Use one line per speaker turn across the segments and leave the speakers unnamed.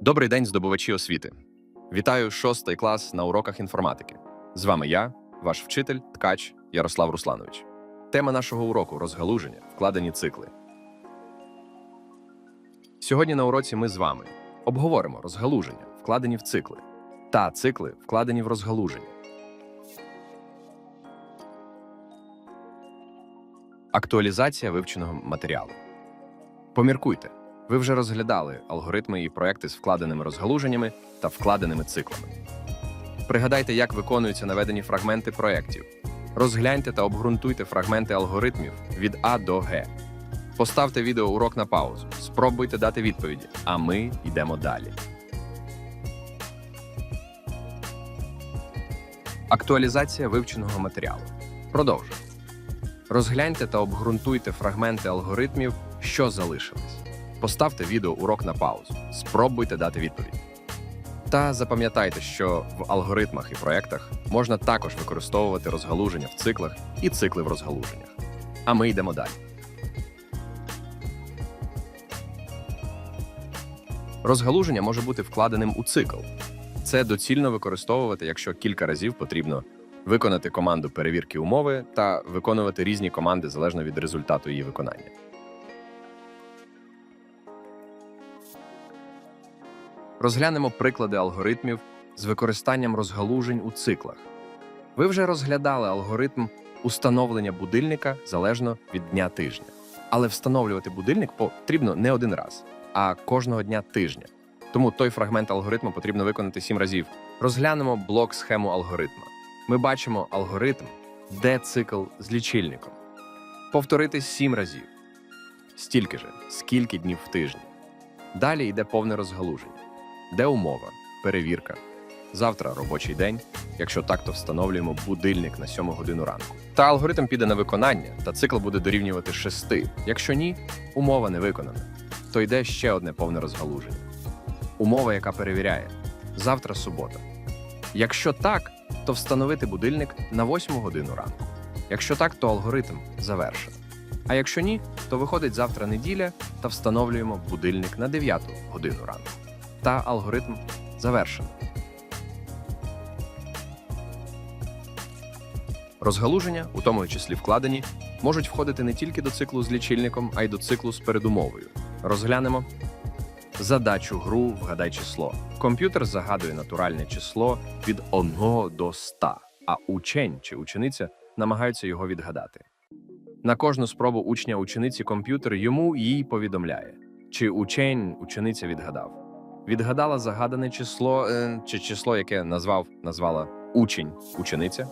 Добрий день, здобувачі освіти. Вітаю шостий клас на уроках інформатики. З вами я, ваш вчитель, ткач Ярослав Русланович. Тема нашого уроку розгалуження, вкладені цикли. Сьогодні на уроці ми з вами обговоримо розгалуження, вкладені в цикли, та цикли, вкладені в розгалуження. Актуалізація вивченого матеріалу. Поміркуйте. Ви вже розглядали алгоритми і проекти з вкладеними розгалуженнями та вкладеними циклами. Пригадайте, як виконуються наведені фрагменти проєктів. Розгляньте та обґрунтуйте фрагменти алгоритмів від А до Г. Поставте відеоурок на паузу, спробуйте дати відповіді, а ми йдемо далі. Актуалізація вивченого матеріалу. Продовжуємо. Розгляньте та обґрунтуйте фрагменти алгоритмів, що залишились. Поставте відео урок на паузу. Спробуйте дати відповідь. Та запам'ятайте, що в алгоритмах і проєктах можна також використовувати розгалуження в циклах і цикли в розгалуженнях. А ми йдемо далі. Розгалуження може бути вкладеним у цикл. Це доцільно використовувати, якщо кілька разів потрібно виконати команду перевірки умови та виконувати різні команди залежно від результату її виконання. Розглянемо приклади алгоритмів з використанням розгалужень у циклах. Ви вже розглядали алгоритм установлення будильника залежно від дня тижня. Але встановлювати будильник потрібно не один раз, а кожного дня тижня. Тому той фрагмент алгоритму потрібно виконати сім разів. Розглянемо блок схему алгоритма. Ми бачимо алгоритм, де цикл з лічильником. Повторити сім разів. Стільки же, скільки днів в тижні. Далі йде повне розгалуження. Де умова, перевірка. Завтра робочий день. Якщо так, то встановлюємо будильник на 7 годину ранку. Та алгоритм піде на виконання, та цикл буде дорівнювати 6. Якщо ні, умова не виконана. То йде ще одне повне розгалуження. Умова, яка перевіряє. Завтра субота. Якщо так, то встановити будильник на 8 годину ранку. Якщо так, то алгоритм завершено. А якщо ні, то виходить завтра неділя та встановлюємо будильник на 9 годину ранку. Та алгоритм завершено. Розгалуження, у тому числі вкладені, можуть входити не тільки до циклу з лічильником, а й до циклу з передумовою. Розглянемо задачу гру Вгадай число. Комп'ютер загадує натуральне число від 1 до 100, а учень чи учениця намагаються його відгадати. На кожну спробу учня учениці комп'ютер йому їй повідомляє, чи учень учениця відгадав. Відгадала загадане число е, чи число, яке назвав назвала учень учениця,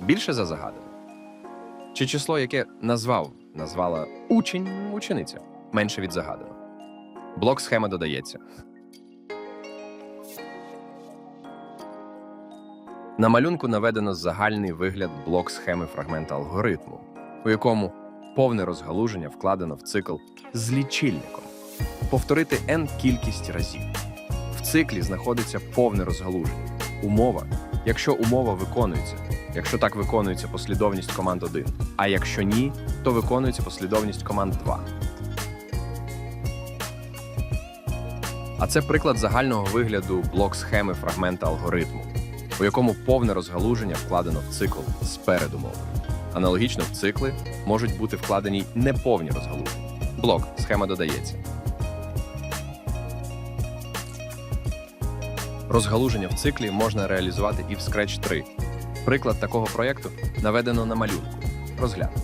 більше за загадане. Чи число, яке назвав назвала учень учениця, менше від загаданого. Блок схема додається. На малюнку наведено загальний вигляд блок схеми фрагмента алгоритму, у якому повне розгалуження вкладено в цикл з лічильником. Повторити n кількість разів. Циклі знаходиться повне розгалуження. Умова, якщо умова виконується, якщо так виконується послідовність команд 1, а якщо ні, то виконується послідовність команд 2. А це приклад загального вигляду блок схеми фрагмента алгоритму, у якому повне розгалуження вкладено в цикл з передумовою. Аналогічно в цикли можуть бути вкладені неповні розгалуження. Блок схема додається. Розгалуження в циклі можна реалізувати і в Scratch 3. Приклад такого проєкту наведено на малюнку. Розглянемо.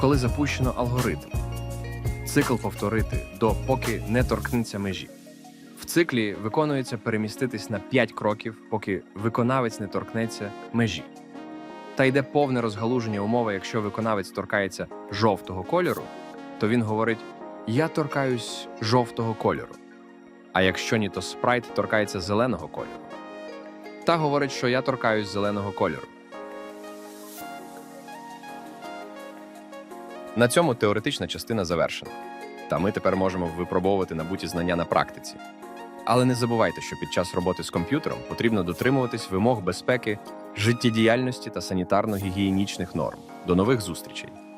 Коли запущено алгоритм, цикл повторити до поки не торкнеться межі. В циклі виконується переміститись на 5 кроків, поки виконавець не торкнеться межі. Та йде повне розгалуження умови, якщо виконавець торкається жовтого кольору, то він говорить: Я торкаюсь жовтого кольору. А якщо ні, то спрайт торкається зеленого кольору. Та говорить, що я торкаюсь зеленого кольору. На цьому теоретична частина завершена. Та ми тепер можемо випробовувати набуті знання на практиці. Але не забувайте, що під час роботи з комп'ютером потрібно дотримуватись вимог безпеки, життєдіяльності та санітарно-гігієнічних норм. До нових зустрічей!